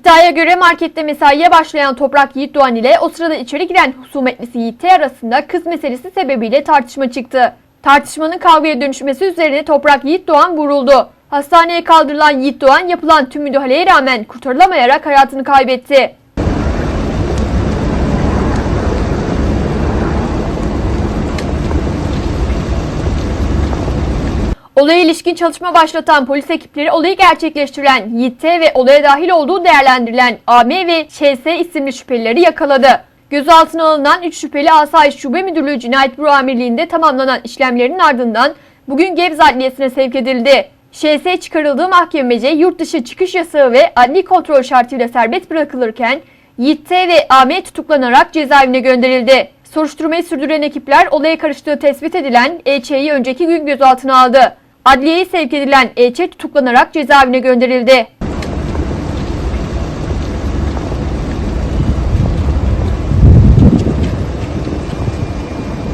İddiaya göre markette mesaiye başlayan Toprak Yiğit Doğan ile o sırada içeri giren husumetlisi Yiğit T arasında kız meselesi sebebiyle tartışma çıktı. Tartışmanın kavgaya dönüşmesi üzerine Toprak Yiğit Doğan vuruldu. Hastaneye kaldırılan Yiğit Doğan yapılan tüm müdahaleye rağmen kurtarılamayarak hayatını kaybetti. Olaya ilişkin çalışma başlatan polis ekipleri olayı gerçekleştirilen Yiğit T ve olaya dahil olduğu değerlendirilen AM ve ŞS isimli şüphelileri yakaladı. Gözaltına alınan 3 şüpheli Asayiş Şube Müdürlüğü Cinayet Büro Amirliği'nde tamamlanan işlemlerin ardından bugün Gebze Adliyesi'ne sevk edildi. ŞS çıkarıldığı mahkemece yurt dışı çıkış yasağı ve adli kontrol şartıyla serbest bırakılırken Yiğit T ve AM tutuklanarak cezaevine gönderildi. Soruşturmayı sürdüren ekipler olaya karıştığı tespit edilen EÇ'yi önceki gün gözaltına aldı. Adliyeye sevk edilen EÇ tutuklanarak cezaevine gönderildi.